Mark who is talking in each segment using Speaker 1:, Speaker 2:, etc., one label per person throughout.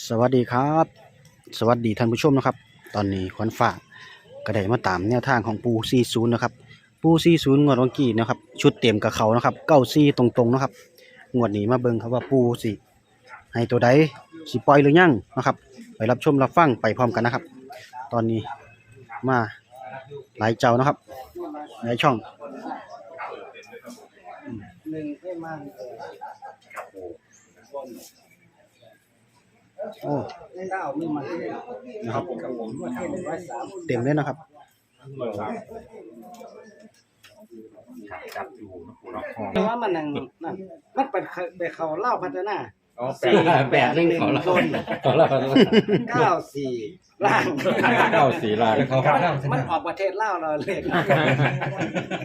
Speaker 1: สวัสดีครับ สวัสดีท่านผู้ชมนะครับ ตอนนี้ขวัญฝากก็ไดมาตามแนวทางของปู40นะครับปู40งวดวันกี้นะครับ ชุดเต็มกับเขานะครับเก้าซีตรงๆนะครับงวดนี้มาเบิ่งครับว่าปูสิให้ตัวใดสิปล่อยหรือยังนะครับ ไปรับชมรับฟังไปพร้อมกันนะครับ ตอนนี้มาหลายเจ้านะครับหลายช่อง
Speaker 2: หนึ่งให้มัน
Speaker 1: โอ้
Speaker 2: เก้าไม่มัน
Speaker 1: นะครับ
Speaker 2: ว่าเท่หนึ่งร้อยสาม
Speaker 1: เต็มเลยนะครับ
Speaker 3: จับอยู่นะปูเนาะ
Speaker 2: แต่ว่ามันนั่นนั่นมันเป็นไปเขาเล่าพัฒนา
Speaker 3: อ๋อแปดแปดหนึ่งเขาละ
Speaker 2: ต้น
Speaker 3: เขาละ
Speaker 2: เก้าสี่ล่าง
Speaker 3: เก้าสี่ลาแล้วเขา
Speaker 2: มันมันออกประเทศเล่าเราเลย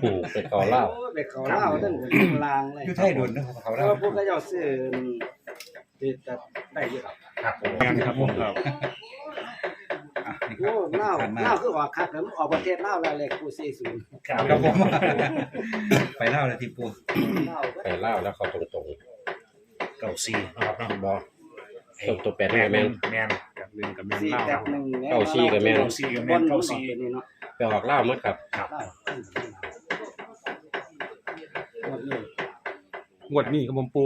Speaker 3: ผูกเป็นเขาเล่า
Speaker 2: โอ้ยไปเขาเล่าตั้งลางเลย
Speaker 4: อยู่ไทยโดนนะครับเขา
Speaker 2: เพราะ
Speaker 4: เล่า
Speaker 2: ว่าพวกก็เจ้าซื้อติดแต่ได้เยอะ ครับ
Speaker 3: ครับผมงานครับผมครับ
Speaker 4: อะนี่ค
Speaker 2: โอ้
Speaker 4: รับ
Speaker 2: เล่า
Speaker 4: ผ่านมา
Speaker 2: เล่าคือออกคักแล้วมันออกประเทศเล่าแล้วเลยกูสี่ศูนย์
Speaker 3: ครับ
Speaker 4: ครับผมไปเล่าเลยทีปู
Speaker 2: เล่า
Speaker 3: ไปเล่าแล้วเขาตรงตรง
Speaker 5: เก้าสี่นะครับเนาะ
Speaker 3: ๆบอตรงตัวแปด
Speaker 5: แม
Speaker 3: แม่
Speaker 5: น
Speaker 3: แม่น
Speaker 5: แมนกับหนึ่งกับแมน
Speaker 2: สี่
Speaker 5: เล่า
Speaker 2: แป
Speaker 5: ค
Speaker 2: ด
Speaker 5: รับ
Speaker 2: หนึ่ง
Speaker 3: เก้าสี่กับแม่
Speaker 5: เก้าสี่กับแม
Speaker 2: บ
Speaker 5: น
Speaker 2: น
Speaker 5: เก้า
Speaker 2: มันออก
Speaker 5: สี่
Speaker 2: เป็นนี่เนาะ
Speaker 3: ไปออกเล่ามั้งครับ
Speaker 2: เล่าหมดนี่
Speaker 5: งวดนี้กับผมปู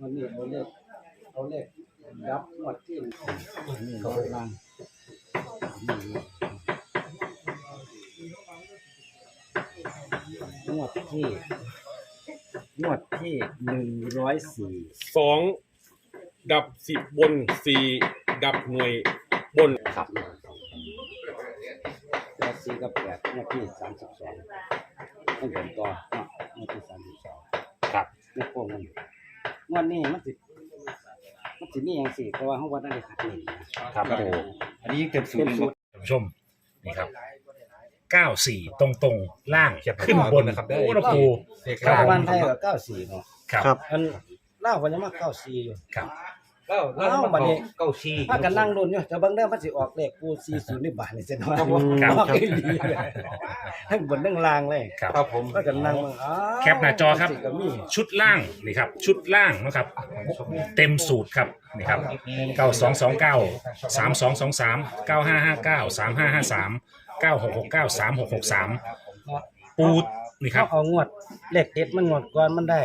Speaker 2: วันนี้เอาเลขเอาเลข รับหมดที่นี่เขาลังงวดที่งวดที่หนึ่งร้อยสี่
Speaker 5: สองดับสิบบนสี่ดับหน่วยบน
Speaker 3: ครับ
Speaker 2: ร้อยสี่กับแปดงวดที่สามสิบสองต้องเป็นต่อเนาะงวดที่สามสิบสอง
Speaker 3: ครับ
Speaker 2: ในโค้งมันงวดนี้มันสิมัน สิมีอย่างสี่เพราะว่าห้องวัดนั่นเลยขัดหนึ่งนะครับ
Speaker 3: ปู
Speaker 4: อันนี้ยังเต็มสูต
Speaker 2: เต็
Speaker 4: ร
Speaker 2: ม
Speaker 4: อยู่
Speaker 2: สูตร
Speaker 5: ท่านผู้ชมนี่ครับเก้าสี่ตรงตรงๆล่างขึ้นบนนะครับโอ้นะปู
Speaker 2: รัฐบาลไทยก็เก้าสี่เนาะ
Speaker 5: ครับ
Speaker 1: ครับ
Speaker 2: อันเล่าวันนี้มาเก้าสี่อยู่
Speaker 5: ครับ
Speaker 4: เล่า
Speaker 2: เล่าบัดนี้
Speaker 4: เก้าชี
Speaker 2: พากันนั่งลุ้นอยู่แต่บางเรื่องมันสิออกเลขกูสี่ศูนย์ในบาทนี่เสียน้อย
Speaker 1: ครับผม
Speaker 5: ครับ
Speaker 2: ออกอีหลีเลยทั้งบนทั้งล่างเลย
Speaker 5: ครับ
Speaker 4: ครับผม
Speaker 2: พากันนั่งมึงอ้าว
Speaker 5: แคปหน้าจอครับ
Speaker 2: สิก็มี
Speaker 5: ชุดล่างนี่ครับ ชุดล่างนะครับ เต็มสูตรครับนี่ครับเก้าสองสองเก้าสามสองสองสามเก้าห้าห้าเก้าสามห้าห้าสามเก้าหกหกเก้าสามหกหกสามปูนี่ครับ
Speaker 2: เขาเอางวดเลขเด็ดมันงวดก่อนมันได้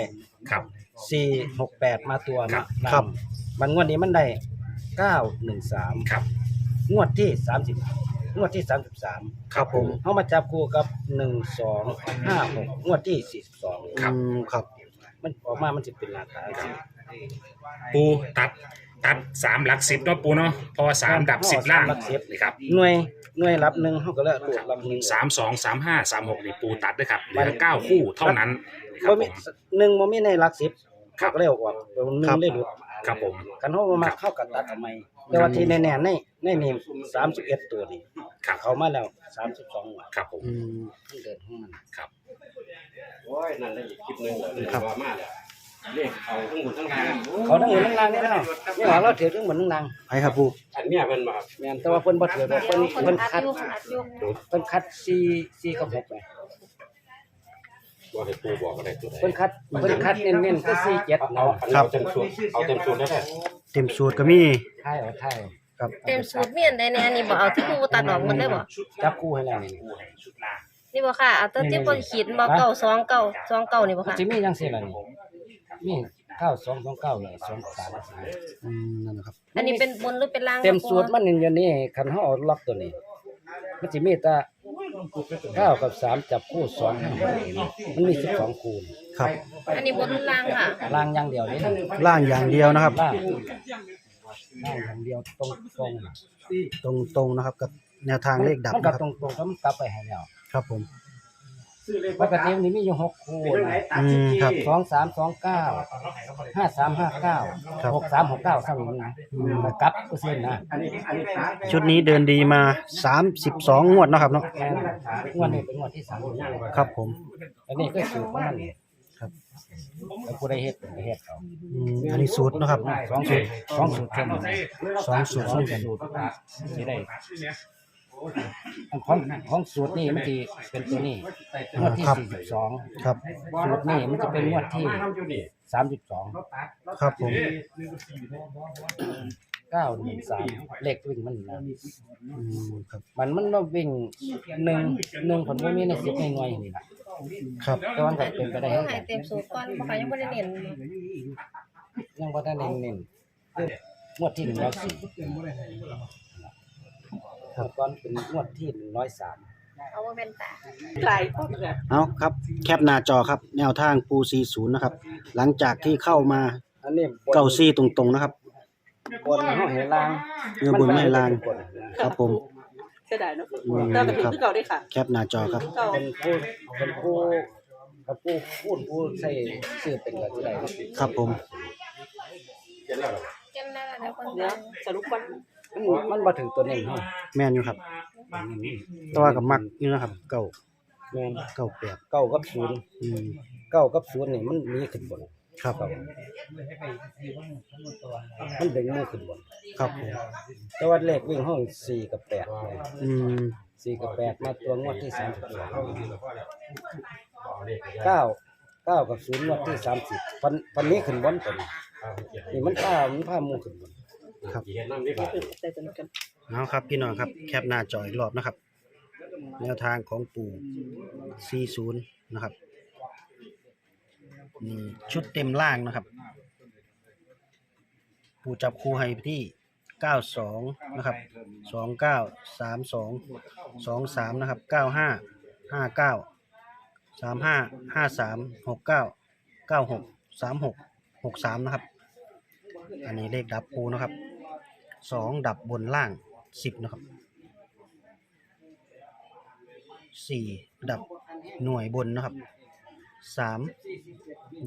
Speaker 5: ครับ
Speaker 2: สี่หกแปดมาตัว
Speaker 5: ครั
Speaker 2: นะ
Speaker 5: บ
Speaker 1: ครับ
Speaker 2: มันงวดนี้มันได้เก้าหนึ่งสาม
Speaker 5: ครับ
Speaker 2: งวดที่สามสิบงวดที่สามสิบสาม
Speaker 1: ครับผม
Speaker 2: เขามาจับคู่กับหนึ่งสองห้าหกงวดที่สี่สิบสอง
Speaker 1: อืมครับ
Speaker 2: มันออกมามันจะเป็นหลักฐานสิ
Speaker 5: ปูตัดตัดสามหลักสิบเนาะปูเนาะเพราะว่าสามดับสิบล่างนี่ครับ
Speaker 2: หน่วยหน่วยรับหนึ่งเขาก็เลยตัวรับหนึ่ง
Speaker 5: สามสองสามห้าสามหกนี่ปูตัดด้วยครับเหลือเก้าคู่เท่านั้นนี่ค
Speaker 2: บ่
Speaker 5: รับผ
Speaker 2: มี
Speaker 5: ม
Speaker 2: หนึ่งบ่มีในหลักสิบ
Speaker 5: ครั
Speaker 2: เขา
Speaker 5: บ
Speaker 2: ก็เลยออกเป็นหนึ่
Speaker 1: ครั
Speaker 2: ง
Speaker 1: บ
Speaker 2: เลยหลุด
Speaker 5: ครับผม
Speaker 2: กันเขามาเข้ากับตัดทำไมแต่ว่าที่แน่ๆในในนี่สามสิบเอ็ดตัวนี่
Speaker 5: ครับ
Speaker 2: เขามาแล้วสามสิบสองวัน
Speaker 5: ครับผม
Speaker 1: อืม
Speaker 2: เดินของมัน
Speaker 5: ครับ
Speaker 3: โอ้ย นั่นได้อีกคลิปหนึงเลยว่ามาแล้วเลขเอาทั้งหมดทั้งงาน
Speaker 2: เขาทั้งหมดทั้งนางนี่แล้วนี่หว่าเราถือทั้งหมดทั้งนาง
Speaker 1: ไปครับปู
Speaker 3: อันเนี้ยมันมา
Speaker 2: แม่นแต่ว่าเพิ่นบ่ถือดอกเพิ่นเพิ่นคัด
Speaker 6: อัดอยู่
Speaker 2: เพิ่นคัดสี่สี่กับหกไง
Speaker 3: ว่าให้ปูบอกอะไรตัวไหน
Speaker 2: เพิ่นคัดเพิ่นคัดเน้นๆก็สี่เจ็ด
Speaker 3: เอา
Speaker 2: เนาะ
Speaker 3: อันนี้เอาเต็มสูตรเอาเต็มสูตรได้ไหม
Speaker 1: เต็มสูตรก็มี
Speaker 2: ใช่เอาใช่
Speaker 1: ครับ
Speaker 6: เต็มสูตรเมียนได้แน่นี่บ่เอาที่ครูตัดออกหมดได้บ่
Speaker 2: จับคู่ให้แล้วนี่
Speaker 5: ปูให้ชุดล่าง
Speaker 6: นี่บ่ค่ะเอาแตัวที่บ่ขีดบ่เก่าสองเก่าสองเก่านี่บ่
Speaker 2: มัน
Speaker 6: ค่ะ
Speaker 2: สิมีจังซี่ล่ะนี่มีเก้าสองสองเก้าเลยสองสาม
Speaker 1: อืมนั่นนะครับ
Speaker 6: อันนี้เป็นบนหรือเป็นล่าง
Speaker 2: เต็มสูตรมันนี่อยู่นี่คันเฮาเอาล็อกตัวนี้ มันสิมีแต่ เก้ากับสามจับคู่สองห้าหกนี่มันมีสิบสองคูณ
Speaker 1: ครับ
Speaker 6: อันนี้บนหรือล่างค่ะ
Speaker 2: ล่างอย่างเดียวนี่
Speaker 1: ล่างอย่างเดียวนะครับ
Speaker 2: ล่างล่างอย่างเดียวตรงตรง
Speaker 1: ตรงๆนะครับกับแนวทางเลขดับ
Speaker 2: มันก็
Speaker 1: นะค
Speaker 2: ต
Speaker 1: รั
Speaker 2: ร
Speaker 1: บ
Speaker 2: งตรงๆก็มันกลับไปให้แล้ว
Speaker 1: ครับผม
Speaker 2: ปกติมันมีอยู่หกคู่นะ
Speaker 1: อืมครับ
Speaker 2: สองสามสองเก้าห้าสามห้าเก้า
Speaker 1: ครับ
Speaker 2: หกสามหกเก้าเท่านี้นะมันกลับเปอร์เซ็นต์นะ
Speaker 1: ชุดนี้เดินดีมา32งวดเนาะครับเนาะ
Speaker 2: แม่นงวดนี้เป็นงวดที่สาม
Speaker 1: ครับผม
Speaker 2: อันนี้ก็สูตรของมัน
Speaker 1: ครับ
Speaker 2: แล้วผู้ใดเฮ็ดเป็นก็เฮ็ดเอา
Speaker 1: อืมอันนี้สูตรเนาะครับ
Speaker 2: สองสูตรสองสูตรเท่านั้น
Speaker 1: สองสูตร
Speaker 2: สองสูตรสิได้อัน ของของสูตรนี่มันสิเป็นตัวนี้งวดที่
Speaker 1: ครับ
Speaker 2: สี่สิบสอง
Speaker 1: ครับ
Speaker 2: สูตรนี่มันจะเป็นงวดที่สามสิบสอง
Speaker 1: ครับผม
Speaker 2: เก้าหนึ่งสามเลขวิ่งมันนะ
Speaker 1: อืมครับ
Speaker 2: มันมันมาวิ่งหนึ่งหนึ่งผลพวกนี้ในสิบในหน่วยนี่นะ ครับ แต่ว่ามันก็เป็นไปได้
Speaker 6: เอา
Speaker 2: ทั้ง
Speaker 6: ให้เต็มสูตรก่อนบ่ค่ะยังบ่ได้เน้น
Speaker 2: ยังว่าได้เน้นเน้นๆคืองวดที่หนึ่งร้อยสี่ ครับก่อนเป็นงวดที่หนึ่งร้อยสาม
Speaker 6: เอาบ่เป็นตา
Speaker 7: หลายคนค่ะ
Speaker 1: เอาครับ แคปหน้าจอครับ แนวทางปู40นะครับ หลังจากที่เข้ามา
Speaker 2: อันนี้บน
Speaker 1: เก้าซี่ตรงๆนะครับ
Speaker 2: บนห้องเห็นล่าง
Speaker 1: เนื้อบนไม่ให้ลาง
Speaker 2: บนนะครับ
Speaker 1: ผม
Speaker 7: เสียดายเนาะ
Speaker 1: อืม
Speaker 7: แต่ก็ถือ
Speaker 1: ครับ
Speaker 7: คือเก่าได้ค่ะ
Speaker 1: แคปหน้าจอครับ
Speaker 7: เก่า
Speaker 2: เป็นผู้เป็นผู้กับผู้พูดผู้ใช้ชื่อเป็นก็จะได้
Speaker 1: ครับผม
Speaker 6: จำได้แล้วเดี๋ยวคน
Speaker 7: เดี๋ยวสรุปวัน
Speaker 2: มันมันมาถึงตัวนี้เนาะ
Speaker 1: แม่นอยู่ครับแตัวากับมักนี่นะครับ เก้า
Speaker 2: แม่น
Speaker 1: เก้าแปด
Speaker 2: เก้ากับศูนย์
Speaker 1: อืม
Speaker 2: เก้ากับศูนย์นี่มันมีขึ้นบน
Speaker 1: ครับ
Speaker 2: มันดึงมือขึ้นบน
Speaker 1: ครับผม
Speaker 2: แต่ว่าเลขวิ่งห้องสี่กับแปด
Speaker 1: อืม
Speaker 2: สี่กับแปดมาตัวงวดที่สามสิบสองเก้าเก้ากับศูนย์งวดที่สามสิบปันปันนี้ขึ้นบนตัวนี้นี่มันผ้ามันผ้ามูขึ้นบน
Speaker 1: ครับ
Speaker 3: เห็นน้ำดีกว่า
Speaker 7: แต่จะนักัน
Speaker 1: เอาครับพี่น้องครับแคปหน้าจออีกรอบนะครับ แนวทางของปู่ 40 นะครับนี่ชุดเต็มล่างนะครับ ปู่จับคู่ให้ไปที่ 92 นะครับ 29 32 23 นะครับ 95 59 35 53 69 96 36 63 นะครับ อันนี้เลขดับปูนะครับ สองดับบนล่างสิบนะครับสี่ดับหน่วยบนนะครับสาม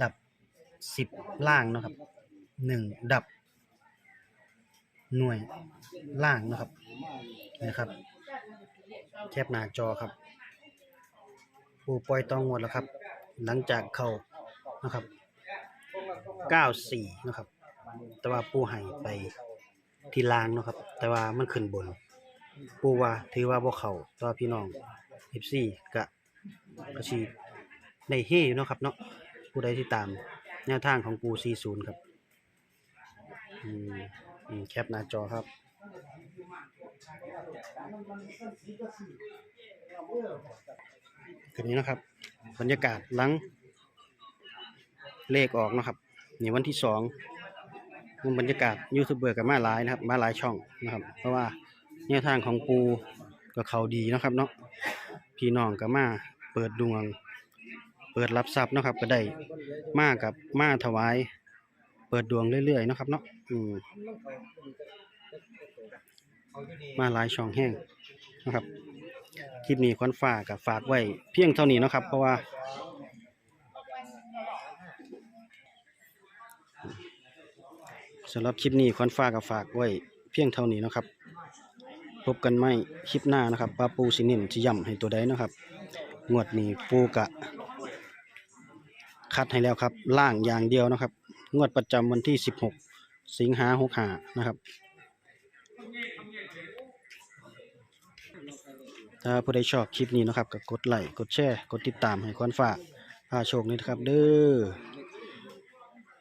Speaker 1: ดับสิบล่างนะครับหนึ่งดับ หน่วยล่างนะครับนะครับ แคปหน้าจอครับ ปูปล่อยตองงวดแล้วครับ หลังจากเขานะครับเก้าสี่นะครับ แต่ว่าปูให้ไป ที่ล่างเนาะครับ แต่ว่ามันขึ้นบน ปูว่าถือว่าบ่เขาแต่ว่าพี่น้อง FC กะกะสิได้เฮอยู่เนาะครับเนาะผู้ใดที่ตาม แนวทางของปู40ครับอืมอืมแคปหน้าจอครับคืนนี้นะครับ บรรยากาศหลังเลขออกนะครับนี่วันที่สอง บรรยากาศยูทูบเบอร์กับมาหลายนะครับ มาหลายช่องนะครับ เพราะว่าแนวทางของปูก็เขาดีนะครับเนาะพี่น้องก็มาเปิดดวง เปิดรับทรัพย์นะครับ ก็ได้มากับมาถวาย เปิดดวงเรื่อยๆนะครับเนาะอืมมาหลายช่องแห้งนะครับคลิปนี้ควันฝากกับฝากไว้เพียงเท่านี้นะครับ เพราะว่า สำหรับคลิปนี้ควันฟ้ากับฝากไว้เพียงเท่านี้นะครับ พบกันไม่คลิปหน้านะครับว่าปูสิเนินจะย่ำให้ตัวใดนะครับ งวดนี้ปูกะ คัดให้แล้วครับ ล่างอย่างเดียวนะครับ งวดประจำวันที่ 16 สิงหาหกหานะครับ ถ้าผู้ใดชอบคลิปนี้นะครับก็กดไลค์กดแชร์ กดติดตามให้ควันฟ้าพาโชคนี้นะครับเด้อ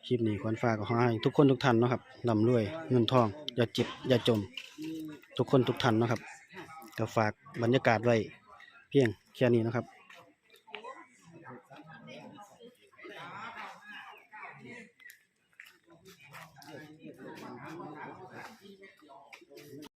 Speaker 1: คลิปนี้ควรฝากขอให้ทุกคนทุกท่านนะครับร่ำรวยเงินทอง อย่าเจ็บอย่าจม ทุกคนทุกท่านนะครับก็ฝากบรรยากาศไว้เพียงแค่นี้นะครับ